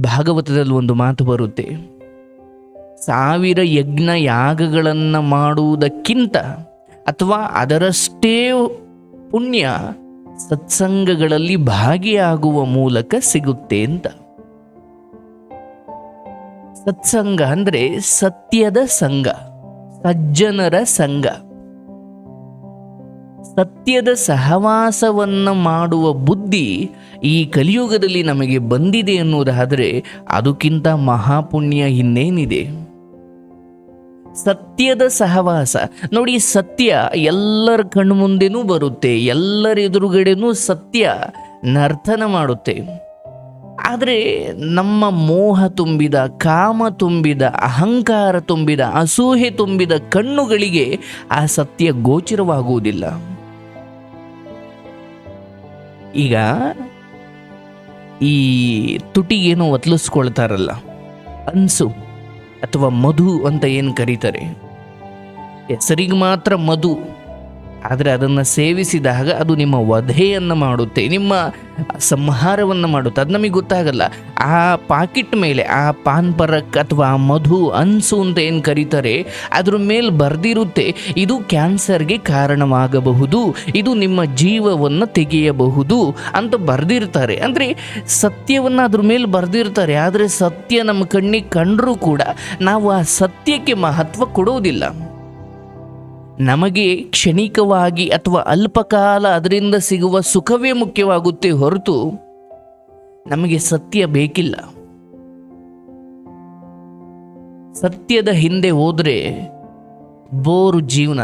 ಭಾಗವತದಲ್ಲಿ ಒಂದು ಮಾತು ಬರುತ್ತೆ. ಸಾವಿರ ಯಜ್ಞ ಯಾಗಗಳನ್ನು ಮಾಡುವುದಕ್ಕಿಂತ ಅಥವಾ ಅದರಷ್ಟೇ ಪುಣ್ಯ ಸತ್ಸಂಗಗಳಲ್ಲಿ ಭಾಗಿಯಾಗುವ ಮೂಲಕ ಸಿಗುತ್ತೆ ಅಂತ. ಸತ್ಸಂಗ ಅಂದರೆ ಸತ್ಯದ ಸಂಘ, ಸಜ್ಜನರ ಸಂಘ. ಸತ್ಯದ ಸಹವಾಸವನ್ನು ಮಾಡುವ ಬುದ್ಧಿ ಈ ಕಲಿಯುಗದಲ್ಲಿ ನಮಗೆ ಬಂದಿದೆ ಎನ್ನುವುದಾದರೆ ಅದಕ್ಕಿಂತ ಮಹಾಪುಣ್ಯ ಇನ್ನೇನಿದೆ? ಸತ್ಯದ ಸಹವಾಸ. ನೋಡಿ, ಸತ್ಯ ಎಲ್ಲರ ಕಣ್ಣು ಮುಂದೆನೂ ಬರುತ್ತೆ, ಎಲ್ಲರ ಎದುರುಗಡೆನೂ ಸತ್ಯ ನರ್ತನ ಮಾಡುತ್ತೆ. ಆದರೆ ನಮ್ಮ ಮೋಹ ತುಂಬಿದ, ಕಾಮ ತುಂಬಿದ, ಅಹಂಕಾರ ತುಂಬಿದ, ಅಸೂಹೆ ತುಂಬಿದ ಕಣ್ಣುಗಳಿಗೆ ಆ ಸತ್ಯ ಗೋಚರವಾಗುವುದಿಲ್ಲ. ಈಗ ಈ ತುಟಿಗೇನು ಒತ್ತಲಿಸ್ಕೊಳ್ತಾರಲ್ಲ ಅನ್ಸು ಅಥವಾ ಮಧು ಅಂತ ಏನು ಕರೀತಾರೆ? ಹೆಸರಿಗೆ ಮಾತ್ರ ಮಧು. ಆದರೆ ಅದನ್ನು ಸೇವಿಸಿದಾಗ ಅದು ನಿಮ್ಮ ವಧೆಯನ್ನು ಮಾಡುತ್ತೆ, ನಿಮ್ಮ ಸಂಹಾರವನ್ನು ಮಾಡುತ್ತೆ. ಅದು ನಮಗೆ ಗೊತ್ತಾಗಲ್ಲ. ಆ ಪಾಕಿಟ್ ಮೇಲೆ, ಆ ಪಾನ್ ಪರಕ್ ಅಥವಾ ಆ ಮಧು ಅನ್ಸು ಅಂತ ಏನು ಕರೀತಾರೆ, ಅದ್ರ ಮೇಲೆ ಬರೆದಿರುತ್ತೆ, ಇದು ಕ್ಯಾನ್ಸರ್ಗೆ ಕಾರಣವಾಗಬಹುದು, ಇದು ನಿಮ್ಮ ಜೀವವನ್ನು ತೆಗೆಯಬಹುದು ಅಂತ ಬರೆದಿರ್ತಾರೆ. ಅಂದರೆ ಸತ್ಯವನ್ನು ಅದ್ರ ಮೇಲೆ ಬರೆದಿರ್ತಾರೆ, ಆದರೆ ಸತ್ಯ ನಮ್ಮ ಕಣ್ಣಿಗೆ ಕಂಡರೂ ಕೂಡ ನಾವು ಆ ಸತ್ಯಕ್ಕೆ ಮಹತ್ವ ಕೊಡೋದಿಲ್ಲ. ನಮಗೆ ಕ್ಷಣಿಕವಾಗಿ ಅಥವಾ ಅಲ್ಪಕಾಲ ಅದರಿಂದ ಸಿಗುವ ಸುಖವೇ ಮುಖ್ಯವಾಗುತ್ತೆ ಹೊರತು ನಮಗೆ ಸತ್ಯ ಬೇಕಿಲ್ಲ. ಸತ್ಯದ ಹಿಂದೆ ಹೋದರೆ ಬೋರು ಜೀವನ.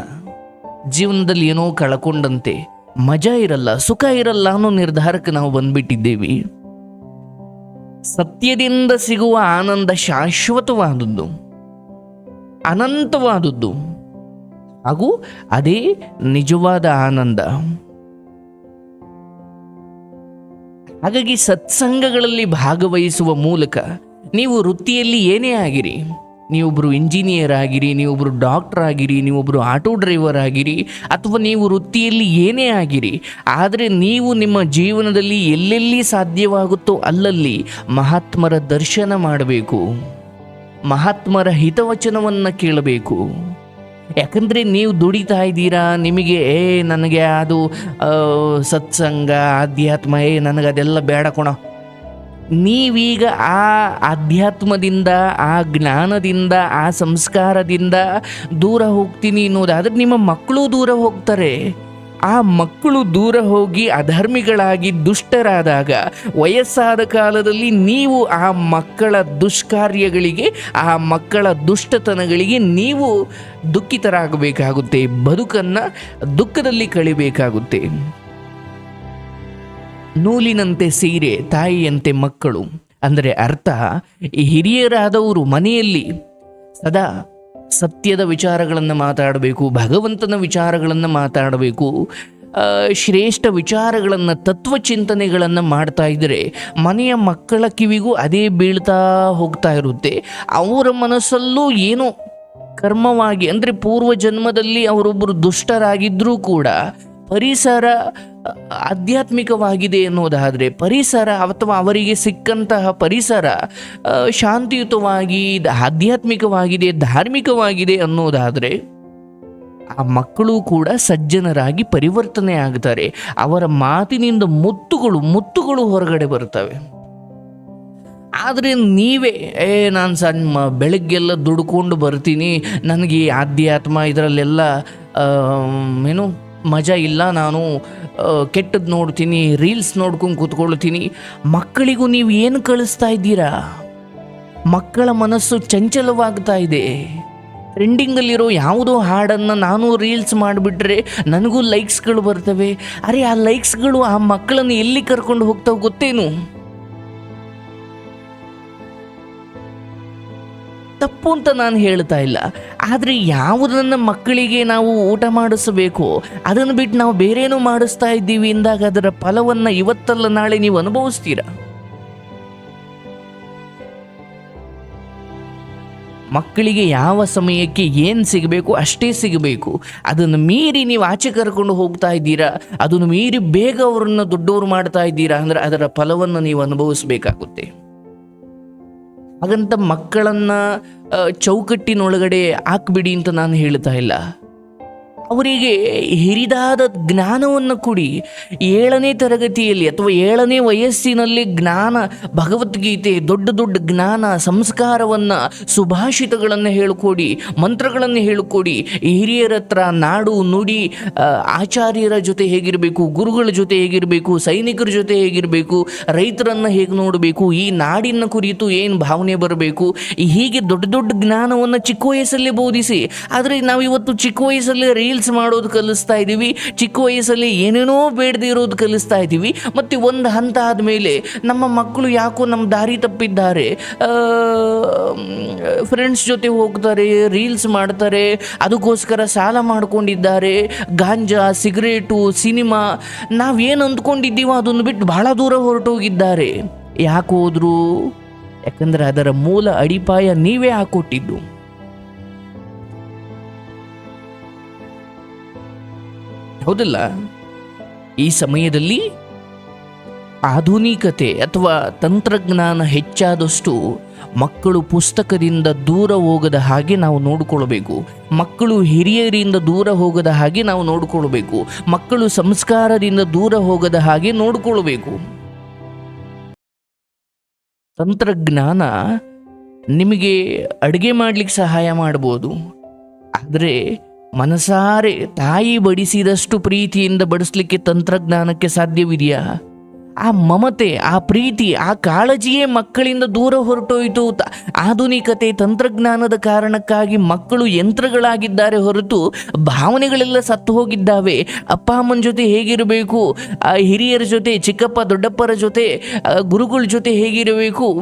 ಜೀವನದಲ್ಲಿ ಏನೋ ಕಳ್ಕೊಂಡಂತೆ. ಮಜಾ ಇರಲ್ಲ, ಸುಖ ಇರಲ್ಲ ಅನ್ನೋ ನಿರ್ಧಾರಕ್ಕೆ ನಾವು ಬಂದ್ಬಿಟ್ಟಿದ್ದೇವೆ. ಸತ್ಯದಿಂದ ಸಿಗುವ ಆನಂದ ಶಾಶ್ವತವಾದದ್ದು. ಅನಂತವಾದದ್ದು. ಹಾಗೂ ಅದೇ ನಿಜವಾದ ಆನಂದ. ಹಾಗಾಗಿ ಸತ್ಸಂಗಗಳಲ್ಲಿ ಭಾಗವಹಿಸುವ ಮೂಲಕ ನೀವು ವೃತ್ತಿಯಲ್ಲಿ ಏನೇ ಆಗಿರಿ ನೀವೊಬ್ಬರು ಇಂಜಿನಿಯರ್ ಆಗಿರಿ ನೀವೊಬ್ಬರು ಡಾಕ್ಟರ್ ಆಗಿರಿ ನೀವೊಬ್ಬರು ಆಟೋ ಡ್ರೈವರ್ ಆಗಿರಿ, ಅಥವಾ ನೀವು ವೃತ್ತಿಯಲ್ಲಿ ಏನೇ ಆಗಿರಿ, ಆದರೆ ನೀವು ನಿಮ್ಮ ಜೀವನದಲ್ಲಿ ಎಲ್ಲೆಲ್ಲಿ ಸಾಧ್ಯವಾಗುತ್ತೋ ಅಲ್ಲಲ್ಲಿ ಮಹಾತ್ಮರ ದರ್ಶನ ಮಾಡಬೇಕು, ಮಹಾತ್ಮರ ಹಿತವಚನವನ್ನು ಕೇಳಬೇಕು. ಯಾಕಂದರೆ ನೀವು ದುಡಿತಾ ಇದ್ದೀರಾ, ನಿಮಗೆ, ಏ, ನನಗೆ ಅದು ಸತ್ಸಂಗ, ಆಧ್ಯಾತ್ಮ, ಏ, ನನಗೆ ಅದೆಲ್ಲ ಬೇಡ ಕೊಣ. ನೀವೀಗ ಆ ಆಧ್ಯಾತ್ಮದಿಂದ, ಆ ಜ್ಞಾನದಿಂದ, ಆ ಸಂಸ್ಕಾರದಿಂದ ದೂರ ಹೋಗ್ತೀನಿ ಅನ್ನೋದಾದ್ರೆ ನಿಮ್ಮ ಮಕ್ಕಳು ದೂರ ಹೋಗ್ತಾರೆ. ಆ ಮಕ್ಕಳು ದೂರ ಹೋಗಿ ಅಧರ್ಮಿಗಳಾಗಿ ದುಷ್ಟರಾದಾಗ ವಯಸ್ಸಾದ ಕಾಲದಲ್ಲಿ ನೀವು ಆ ಮಕ್ಕಳ ದುಷ್ಕಾರ್ಯಗಳಿಗೆ, ಆ ಮಕ್ಕಳ ದುಷ್ಟತನಗಳಿಗೆ ನೀವು ದುಃಖಿತರಾಗಬೇಕಾಗುತ್ತೆ, ಬದುಕನ್ನು ದುಃಖದಲ್ಲಿ ಕಳಿಬೇಕಾಗುತ್ತೆ. ನೂಲಿನಂತೆ ಸೀರೆ, ತಾಯಿಯಂತೆ ಮಕ್ಕಳು. ಅಂದರೆ ಅರ್ಥ, ಈ ಹಿರಿಯರಾದವರು ಮನೆಯಲ್ಲಿ ಸದಾ ಸತ್ಯದ ವಿಚಾರಗಳನ್ನು ಮಾತಾಡಬೇಕು, ಭಗವಂತನ ವಿಚಾರಗಳನ್ನು ಮಾತಾಡಬೇಕು ಶ್ರೇಷ್ಠ ವಿಚಾರಗಳನ್ನು ತತ್ವಚಿಂತನೆಗಳನ್ನು ಮಾಡ್ತಾ ಇದ್ದರೆ ಮನೆಯ ಮಕ್ಕಳ ಕಿವಿಗೂ ಅದೇ ಬೀಳ್ತಾ ಹೋಗ್ತಾ ಇರುತ್ತೆ. ಅವರ ಮನಸ್ಸಲ್ಲೂ ಏನೋ ಕರ್ಮವಾಗಿ, ಅಂದರೆ ಪೂರ್ವ ಜನ್ಮದಲ್ಲಿ ಅವರೊಬ್ಬರು ದುಷ್ಟರಾಗಿದ್ದರೂ ಕೂಡ ಪರಿಸರ, ಆಧ್ಯಾತ್ಮಿಕವಾಗಿದೆ ಎನ್ನುವುದಾದರೆ ಪರಿಸರ ಅಥವಾ ಅವರಿಗೆ ಸಿಕ್ಕಂತಹ ಪರಿಸರ ಶಾಂತಿಯುತವಾಗಿ, ಆಧ್ಯಾತ್ಮಿಕವಾಗಿದೆ, ಧಾರ್ಮಿಕವಾಗಿದೆ ಅನ್ನೋದಾದರೆ ಆ ಮಕ್ಕಳು ಕೂಡ ಸಜ್ಜನರಾಗಿ ಪರಿವರ್ತನೆ ಆಗ್ತಾರೆ. ಅವರ ಮಾತಿನಿಂದ ಮುತ್ತುಗಳು ಮುತ್ತುಗಳು ಹೊರಗಡೆ ಬರ್ತವೆ ಆದರೆ ನೀವೇ, ಏ, ನಾನು ಸಣ್ಣ ಬೆಳಗ್ಗೆಲ್ಲ ದುಡ್ಕೊಂಡು ಬರ್ತೀನಿ. ನನಗೆ ಆಧ್ಯಾತ್ಮ, ಇದರಲ್ಲೆಲ್ಲ ಏನು ಮಜಾ ಇಲ್ಲ, ನಾನು ಕೆಟ್ಟದ್ದು ನೋಡ್ತೀನಿ, ರೀಲ್ಸ್ ನೋಡ್ಕೊಂಡು ಕೂತ್ಕೊಳ್ತೀನಿ. ಮಕ್ಕಳಿಗೂ ನೀವು ಏನು ಕಳಿಸ್ತಾ ಇದ್ದೀರಾ? ಮಕ್ಕಳ ಮನಸ್ಸು ಚಂಚಲವಾಗ್ತಾ ಇದೆ. ಟ್ರೆಂಡಿಂಗಲ್ಲಿರೋ ಯಾವುದೋ ಹಾಡನ್ನು ನಾನು ರೀಲ್ಸ್ ಮಾಡಿಬಿಟ್ರೆ ನನಗೂ ಲೈಕ್ಸ್ಗಳು ಬರ್ತವೆ. ಅರೆ, ಆ ಲೈಕ್ಸ್ಗಳು ಆ ಮಕ್ಕಳನ್ನು ಎಲ್ಲಿ ಕರ್ಕೊಂಡು ಹೋಗ್ತಾವೆ ಗೊತ್ತೇನು? ತಪ್ಪು ಅಂತ ನಾನು ಹೇಳ್ತಾ ಇಲ್ಲ. ಆದರೆ ಯಾವುದನ್ನು ಮಕ್ಕಳಿಗೆ ನಾವು ಊಟ ಮಾಡಿಸಬೇಕು? ಅದನ್ನು ಬಿಟ್ಟು ನಾವು ಬೇರೇನೂ ಮಾಡಿಸ್ತಾ ಇದ್ದೀವಿ ಎಂದಾಗ ಅದರ ಫಲವನ್ನು ಇವತ್ತಲ್ಲ ನಾಳೆ ನೀವು ಅನುಭವಿಸ್ತೀರಾ? ಮಕ್ಕಳಿಗೆ ಯಾವ ಸಮಯಕ್ಕೆ ಏನು ಸಿಗಬೇಕು ಅಷ್ಟೇ ಸಿಗಬೇಕು. ಅದನ್ನು ಮೀರಿ ನೀವು ಆಚೆ ಕರ್ಕೊಂಡು ಹೋಗ್ತಾ ಇದ್ದೀರಾ? ಅದನ್ನು ಮೀರಿ ಬೇಗ ಅವರನ್ನು ದೊಡ್ಡವರು ಮಾಡ್ತಾ ಇದ್ದೀರಾ? ಅಂದರೆ ಅದರ ಫಲವನ್ನು ನೀವು ಅನುಭವಿಸಬೇಕಾಗುತ್ತೆ. ಹಾಗಂತ ಮಕ್ಕಳನ್ನು ಚೌಕಟ್ಟಿನೊಳಗಡೆ ಹಾಕ್ಬಿಡಿ ಅಂತ ನಾನು ಹೇಳ್ತಾ ಇಲ್ಲ. ಅವರಿಗೆ ಹಿರಿದಾದ ಜ್ಞಾನವನ್ನು ಕೊಡಿ. ಏಳನೇ ತರಗತಿಯಲ್ಲಿ ಅಥವಾ ಏಳನೇ ವಯಸ್ಸಿನಲ್ಲಿ ಜ್ಞಾನ, ಭಗವದ್ಗೀತೆ, ದೊಡ್ಡ ದೊಡ್ಡ ಜ್ಞಾನ, ಸಂಸ್ಕಾರವನ್ನು, ಸುಭಾಷಿತಗಳನ್ನು ಹೇಳಿಕೊಡಿ, ಮಂತ್ರಗಳನ್ನು ಹೇಳಿಕೊಡಿ. ಹಿರಿಯರ ಹತ್ರ ನಾಡು, ನುಡಿ ಆಚಾರ್ಯರ ಜೊತೆ ಹೇಗಿರಬೇಕು, ಗುರುಗಳ ಜೊತೆ ಹೇಗಿರಬೇಕು, ಸೈನಿಕರ ಜೊತೆ ಹೇಗಿರಬೇಕು, ರೈತರನ್ನು ಹೇಗೆ ನೋಡಬೇಕು, ಈ ನಾಡಿನ ಕುರಿತು ಏನು ಭಾವನೆ ಬರಬೇಕು, ಹೀಗೆ ದೊಡ್ಡ ದೊಡ್ಡ ಜ್ಞಾನವನ್ನು ಚಿಕ್ಕ ವಯಸ್ಸಲ್ಲೇ ಬೋಧಿಸಿ. ಆದರೆ ನಾವು ಇವತ್ತು ಚಿಕ್ಕ ವಯಸ್ಸಲ್ಲೇ ರೀಲ್ಸ್ ಮಾಡೋದು ಕಲಿಸ್ತಾ ಇದ್ದೀವಿ ಚಿಕ್ಕ ವಯಸ್ಸಲ್ಲಿ ಏನೇನೋ ಬೇಡದೇ ಇರೋದು ಕಲಿಸ್ತಾ ಇದ್ದೀವಿ ಮತ್ತು ಒಂದು ಹಂತ ಆದಮೇಲೆ ನಮ್ಮ ಮಕ್ಕಳು ಯಾಕೋ ನಮ್ಮ ದಾರಿ ತಪ್ಪಿದ್ದಾರೆ. ಫ್ರೆಂಡ್ಸ್ ಜೊತೆ ಹೋಗ್ತಾರೆ ರೀಲ್ಸ್ ಮಾಡ್ತಾರೆ, ಅದಕ್ಕೋಸ್ಕರ ಸಾಲ ಮಾಡ್ಕೊಂಡಿದ್ದಾರೆ. ಗಾಂಜಾ, ಸಿಗರೇಟು, ಸಿನಿಮಾ ನಾವೇನು ಅಂದ್ಕೊಂಡಿದ್ದೀವೋ ಅದನ್ನು ಬಿಟ್ಟು ಬಹಳ ದೂರ ಹೊರಟೋಗಿದ್ದಾರೆ. ಯಾಕೆ ಹೋದ್ರು? ಯಾಕಂದ್ರೆ ಅದರ ಮೂಲ ಅಡಿಪಾಯ ನೀವೇ ಹಾಕೊಟ್ಟಿದ್ದು. ಹೌದಲ್ಲ? ಈ ಸಮಯದಲ್ಲಿ ಆಧುನಿಕತೆ ಅಥವಾ ತಂತ್ರಜ್ಞಾನ ಹೆಚ್ಚಾದಷ್ಟು ಮಕ್ಕಳು ಪುಸ್ತಕದಿಂದ ದೂರ ಹೋಗದ ಹಾಗೆ ನಾವು ನೋಡಿಕೊಳ್ಬೇಕು. ಮಕ್ಕಳು ಹಿರಿಯರಿಂದ ದೂರ ಹೋಗದ ಹಾಗೆ ನಾವು ನೋಡಿಕೊಳ್ಬೇಕು. ಮಕ್ಕಳು ಸಂಸ್ಕಾರದಿಂದ ದೂರ ಹೋಗದ ಹಾಗೆ ನೋಡಿಕೊಳ್ಬೇಕು. ತಂತ್ರಜ್ಞಾನ ನಿಮಗೆ ಅಡುಗೆ ಮಾಡಲಿಕ್ಕೆ ಸಹಾಯ ಮಾಡ್ಬೋದು. ಆದರೆ ಮನಸಾರೆ ತಾಯಿ ಬಡಿಸಿದಷ್ಟು ಪ್ರೀತಿಯಿಂದ ಬಡಿಸ್ಲಿಕ್ಕೆ ತಂತ್ರಜ್ಞಾನಕ್ಕೆ ಸಾಧ್ಯವಿದೆಯಾ? ಆ ಮಮತೆ, ಆ ಪ್ರೀತಿ, ಆ ಕಾಳಜಿಯೇ ಮಕ್ಕಳಿಂದ ದೂರ ಹೊರಟೋಯಿತು. ಆಧುನಿಕತೆ ತಂತ್ರಜ್ಞಾನದ ಕಾರಣಕ್ಕಾಗಿ ಮಕ್ಕಳು ಯಂತ್ರಗಳಾಗಿದ್ದಾರೆ ಹೊರತು ಭಾವನೆಗಳೆಲ್ಲ ಸತ್ತು ಹೋಗಿದ್ದಾವೆ. ಅಪ್ಪ, ಅಮ್ಮನ ಜೊತೆ ಹೇಗಿರಬೇಕು? ಹಿರಿಯರ ಜೊತೆ, ಚಿಕ್ಕಪ್ಪ, ದೊಡ್ಡಪ್ಪರ ಜೊತೆ ಗುರುಗಳ ಜೊತೆ ಹೇಗಿರಬೇಕು?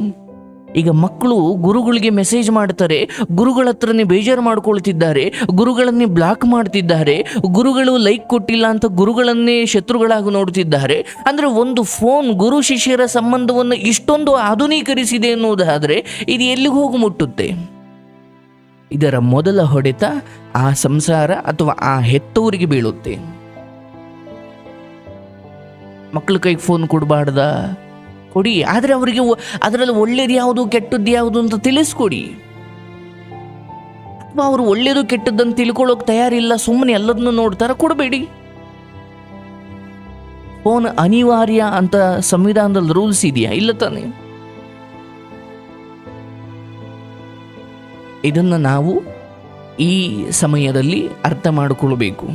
ಈಗ ಮಕ್ಕಳು ಗುರುಗಳಿಗೆ ಮೆಸೇಜ್ ಮಾಡ್ತಾರೆ, ಗುರುಗಳ ಹತ್ರನೇ ಬೇಜಾರು ಮಾಡ್ಕೊಳ್ತಿದ್ದಾರೆ, ಗುರುಗಳನ್ನೇ ಬ್ಲಾಕ್ ಮಾಡ್ತಿದ್ದಾರೆ, ಗುರುಗಳು ಲೈಕ್ ಕೊಟ್ಟಿಲ್ಲ ಅಂತ ಗುರುಗಳನ್ನೇ ಶತ್ರುಗಳಾಗಿ ನೋಡ್ತಿದ್ದಾರೆ. ಅಂದರೆ ಒಂದು ಫೋನ್ ಗುರು ಶಿಷ್ಯರ ಸಂಬಂಧವನ್ನು ಇಷ್ಟೊಂದು ಆಧುನೀಕರಿಸಿದೆ ಎನ್ನುವುದಾದರೆ ಇದು ಎಲ್ಲಿಗೆ ಹೋಗಿ ಮುಟ್ಟುತ್ತೆ? ಇದರ ಮೊದಲ ಹೊಡೆತ ಆ ಸಂಸಾರ ಅಥವಾ ಆ ಹೆತ್ತವರಿಗೆ ಬೀಳುತ್ತೆ. ಮಕ್ಕಳ ಕೈಗೆ ಫೋನ್ ಕೊಡಬಾರ್ದ? ಕೊಡಿ. ಆದರೆ ಅವರಿಗೆ ಅದರಲ್ಲಿ ಒಳ್ಳೇದು ಯಾವುದು, ಕೆಟ್ಟದ್ದು ಯಾವುದು ಅಂತ ತಿಳಿಸ್ಕೊಡಿ. ಅಥವಾ ಅವರು ಒಳ್ಳೇದು, ಕೆಟ್ಟದ್ದನ್ನು ತಿಳ್ಕೊಳ್ಳೋಕೆ ತಯಾರಿಲ್ಲ ಸುಮ್ಮನೆ ಎಲ್ಲದನ್ನು ನೋಡ್ತಾರ ಕೊಡಬೇಡಿ. ಫೋನ್ ಅನಿವಾರ್ಯ ಅಂತ ಸಂವಿಧಾನದಲ್ಲಿ ರೂಲ್ಸ್ ಇದೆಯಾ? ಇಲ್ಲ ತಾನೆ? ಇದನ್ನು ನಾವು ಈ ಸಮಯದಲ್ಲಿ ಅರ್ಥ ಮಾಡಿಕೊಳ್ಬೇಕು.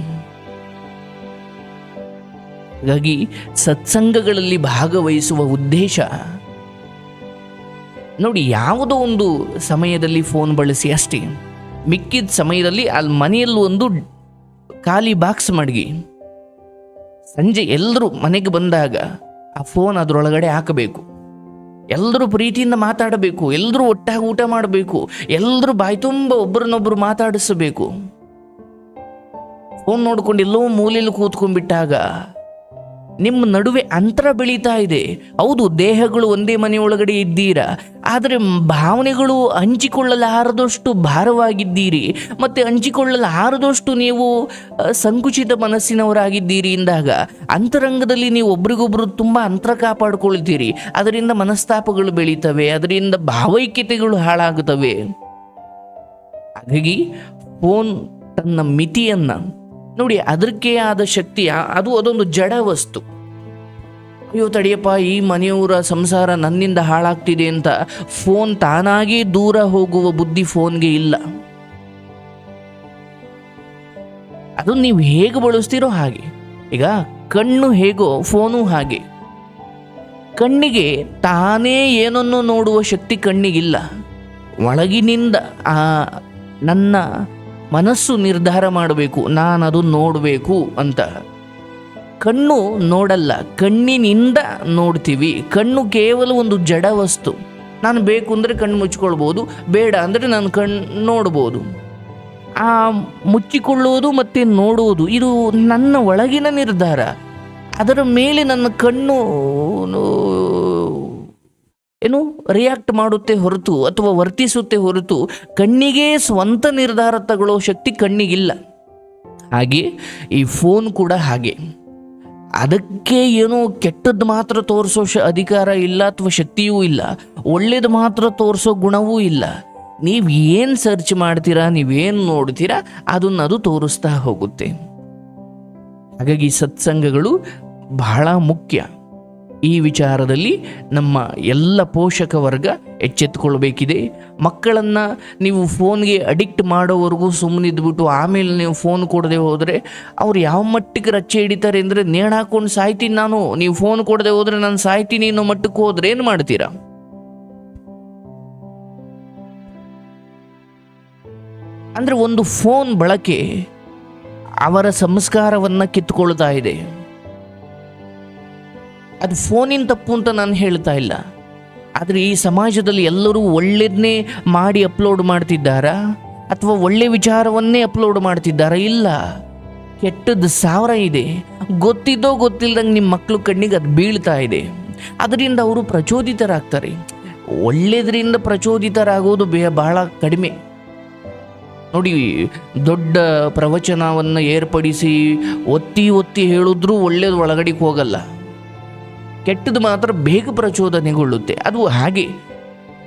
ಹಾಗಾಗಿ ಸತ್ಸಂಗಗಳಲ್ಲಿ ಭಾಗವಹಿಸುವ ಉದ್ದೇಶ. ನೋಡಿ, ಯಾವುದೋ ಒಂದು ಸಮಯದಲ್ಲಿ ಫೋನ್ ಬಳಸಿ ಅಷ್ಟೇ. ಮಿಕ್ಕಿದ ಸಮಯದಲ್ಲಿ ಅಲ್ಲಿ ಮನೆಯಲ್ಲೂ ಒಂದು ಖಾಲಿ ಬಾಕ್ಸ್ ಮಡಗಿ. ಸಂಜೆ ಎಲ್ಲರೂ ಮನೆಗೆ ಬಂದಾಗ ಆ ಫೋನ್ ಅದರೊಳಗಡೆ ಹಾಕಬೇಕು. ಎಲ್ಲರೂ ಪ್ರೀತಿಯಿಂದ ಮಾತಾಡಬೇಕು ಎಲ್ಲರೂ ಒಟ್ಟಾಗಿ ಊಟ ಮಾಡಬೇಕು ಎಲ್ಲರೂ ಬಾಯಿ ತುಂಬ ಒಬ್ಬರನ್ನೊಬ್ಬರು ಮಾತಾಡಿಸಬೇಕು. ಫೋನ್ ನೋಡ್ಕೊಂಡು ಎಲ್ಲೋ ಮೂಲೆಯಲ್ಲಿ ಕೂತ್ಕೊಂಡ್ಬಿಟ್ಟಾಗ ನಿಮ್ಮ ನಡುವೆ ಅಂತರ ಬೆಳೀತಾ ಇದೆ. ಹೌದು, ದೇಹಗಳು ಒಂದೇ ಮನೆಯೊಳಗಡೆ ಇದ್ದೀರಾ? ಆದರೆ ಭಾವನೆಗಳು ಹಂಚಿಕೊಳ್ಳಲಾರದಷ್ಟು ಭಾರವಾಗಿದ್ದೀರಿ. ಮತ್ತು ಹಂಚಿಕೊಳ್ಳಲಾರದಷ್ಟು ನೀವು ಸಂಕುಚಿತ ಮನಸ್ಸಿನವರಾಗಿದ್ದೀರಿ ಎಂದಾಗ ಅಂತರಂಗದಲ್ಲಿ ನೀವು ಒಬ್ರಿಗೊಬ್ರು ತುಂಬ ಅಂತರ ಕಾಪಾಡಿಕೊಳ್ತೀರಿ. ಅದರಿಂದ ಮನಸ್ತಾಪಗಳು ಬೆಳೀತವೆ, ಅದರಿಂದ ಭಾವೈಕ್ಯತೆಗಳು ಹಾಳಾಗುತ್ತವೆ ಹಾಗಾಗಿ ಫೋನ್ ತನ್ನ ಮಿತಿಯನ್ನು ನೋಡಿ ಅದಕ್ಕೆ ಆದ ಶಕ್ತಿಯ, ಅದು ಅದೊಂದು ಜಡ ವಸ್ತು. ಅಯ್ಯೋ ತಡಿಯಪ್ಪ, ಈ ಮನೆಯವರ ಸಂಸಾರ ನನ್ನಿಂದ ಹಾಳಾಗ್ತಿದೆ ಅಂತ ಫೋನ್ ತಾನಾಗಿ ದೂರ ಹೋಗುವ ಬುದ್ಧಿ ಫೋನ್ಗೆ ಇಲ್ಲ. ಅದು ನೀವು ಹೇಗೆ ಬಳಸ್ತೀರೋ ಹಾಗೆ. ಈಗ ಕಣ್ಣು ಹೇಗೋ, ಫೋನು ಹಾಗೆ. ಕಣ್ಣಿಗೆ ತಾನೇ ಏನನ್ನು ನೋಡುವ ಶಕ್ತಿ ಕಣ್ಣಿಗಿಲ್ಲ. ಒಳಗಿನಿಂದ ಆ ನನ್ನ ಮನಸ್ಸು ನಿರ್ಧಾರ ಮಾಡಬೇಕು ನಾನು ಅದು ನೋಡಬೇಕು ಅಂತ. ಕಣ್ಣು ನೋಡಲ್ಲ, ಕಣ್ಣಿನಿಂದ ನೋಡ್ತೀವಿ. ಕಣ್ಣು ಕೇವಲ ಒಂದು ಜಡ ವಸ್ತು. ನಾನು ಬೇಕು ಅಂದರೆ ಕಣ್ಣು ಮುಚ್ಚಿಕೊಳ್ಬೋದು, ಬೇಡ ಅಂದರೆ ನಾನು ಕಣ್ಣು ನೋಡ್ಬೋದು. ಆ ಮುಚ್ಚಿಕೊಳ್ಳುವುದು ಮತ್ತು ನೋಡುವುದು, ಇದು ನನ್ನ ಒಳಗಿನ ನಿರ್ಧಾರ. ಅದರ ಮೇಲೆ ನನ್ನ ಕಣ್ಣು ಏನು? ರಿಯಾಕ್ಟ್ ಮಾಡುತ್ತೆ ಹೊರತು ಅಥವಾ ವರ್ತಿಸುತ್ತೆ ಹೊರತು ಕಣ್ಣಿಗೆ ಸ್ವಂತ ನಿರ್ಧಾರ ತಗೊಳ್ಳೋ ಶಕ್ತಿ ಕಣ್ಣಿಗಿಲ್ಲ. ಹಾಗೆ ಈ ಫೋನ್ ಕೂಡ ಹಾಗೆ. ಅದಕ್ಕೆ ಏನೋ ಕೆಟ್ಟದ್ದು ಮಾತ್ರ ತೋರಿಸೋ ಶ, ಅಧಿಕಾರ ಇಲ್ಲ ಅಥವಾ ಶಕ್ತಿಯೂ ಇಲ್ಲ. ಒಳ್ಳೇದು ಮಾತ್ರ ತೋರಿಸೋ ಗುಣವೂ ಇಲ್ಲ. ನೀವು ಏನು ಸರ್ಚ್ ಮಾಡ್ತೀರಾ ನೀವೇನು ನೋಡ್ತೀರಾ, ಅದನ್ನ ಅದು ತೋರಿಸ್ತಾ ಹೋಗುತ್ತೆ. ಹಾಗಾಗಿ ಸತ್ಸಂಗಗಳು ಬಹಳ ಮುಖ್ಯ. ಈ ವಿಚಾರದಲ್ಲಿ ನಮ್ಮ ಎಲ್ಲ ಪೋಷಕ ವರ್ಗ ಎಚ್ಚೆತ್ತುಕೊಳ್ಬೇಕಿದೆ. ಮಕ್ಕಳನ್ನು ನೀವು ಫೋನ್ಗೆ ಅಡಿಕ್ಟ್ ಮಾಡೋವರೆಗೂ ಸುಮ್ಮನಿದ್ಬಿಟ್ಟು ಆಮೇಲೆ ನೀವು ಫೋನ್ ಕೊಡದೆ ಹೋದರೆ ಅವ್ರು ಯಾವ ಮಟ್ಟಿಗೆ ರಚ್ಚೆ ಹಿಡಿತಾರೆ ಅಂದರೆ ನೇಣು ಹಾಕೊಂಡು ಸಾಯ್ತೀನಿ ನಾನು. ನೀವು ಫೋನ್ ಕೊಡದೆ ಹೋದರೆ ನಾನು ಸಾಯ್ತೀನಿ ಅನ್ನೋ ಮಟ್ಟಕ್ಕೆ ಹೋದರೆ ಏನು ಮಾಡ್ತೀರಾ? ಅಂದರೆ ಒಂದು ಫೋನ್ ಬಳಕೆ ಅವರ ಸಂಸ್ಕಾರವನ್ನು ಕಿತ್ಕೊಳ್ತಾ ಇದೆ. ಅದು ಫೋನಿನ ತಪ್ಪು ಅಂತ ನಾನು ಹೇಳ್ತಾ ಇಲ್ಲ. ಆದರೆ ಈ ಸಮಾಜದಲ್ಲಿ ಎಲ್ಲರೂ ಒಳ್ಳೆಯದನ್ನೇ ಮಾಡಿ ಅಪ್ಲೋಡ್ ಮಾಡ್ತಿದ್ದಾರಾ? ಅಥವಾ ಒಳ್ಳೆ ವಿಚಾರವನ್ನೇ ಅಪ್ಲೋಡ್ ಮಾಡ್ತಿದ್ದಾರಾ? ಇಲ್ಲ. ಕೆಟ್ಟದ್ದು ಸಾವಿರ ಇದೆ. ಗೊತ್ತಿದ್ದೋ ಗೊತ್ತಿಲ್ಲದಂಗೆ ನಿಮ್ಮ ಮಕ್ಕಳು ಕಣ್ಣಿಗೆ ಅದು ಬೀಳ್ತಾ ಇದೆ. ಅದರಿಂದ ಅವರು ಪ್ರಚೋದಿತರಾಗ್ತಾರೆ. ಒಳ್ಳೆಯದರಿಂದ ಪ್ರಚೋದಿತರಾಗೋದು ಬೇ, ಬಹಳ ಕಡಿಮೆ. ನೋಡಿ, ದೊಡ್ಡ ಪ್ರವಚನವನ್ನು ಏರ್ಪಡಿಸಿ, ಒತ್ತಿ ಒತ್ತಿ ಹೇಳಿದ್ರೂ ಒಳ್ಳೇದು ಒಳಗಡೆಗೆ ಹೋಗಲ್ಲ. ಕೆಟ್ಟದ್ದು ಮಾತ್ರ ಬೇಗ ಪ್ರಚೋದನೆಗೊಳ್ಳುತ್ತೆ. ಅದು ಹಾಗೆ.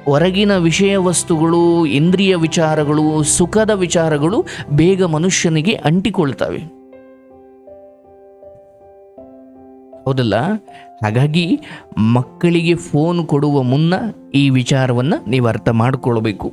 ಹೊರಗಿನ ವಿಷಯ ವಸ್ತುಗಳು, ಇಂದ್ರಿಯ ವಿಚಾರಗಳು, ಸುಖದ ವಿಚಾರಗಳು ಬೇಗ ಮನುಷ್ಯನಿಗೆ ಅಂಟಿಕೊಳ್ತವೆ. ಹೌದಲ್ಲ? ಹಾಗಾಗಿ ಮಕ್ಕಳಿಗೆ ಫೋನ್ ಕೊಡುವ ಮುನ್ನ ಈ ವಿಚಾರವನ್ನು ನೀವು ಅರ್ಥ ಮಾಡಿಕೊಳ್ಬೇಕು.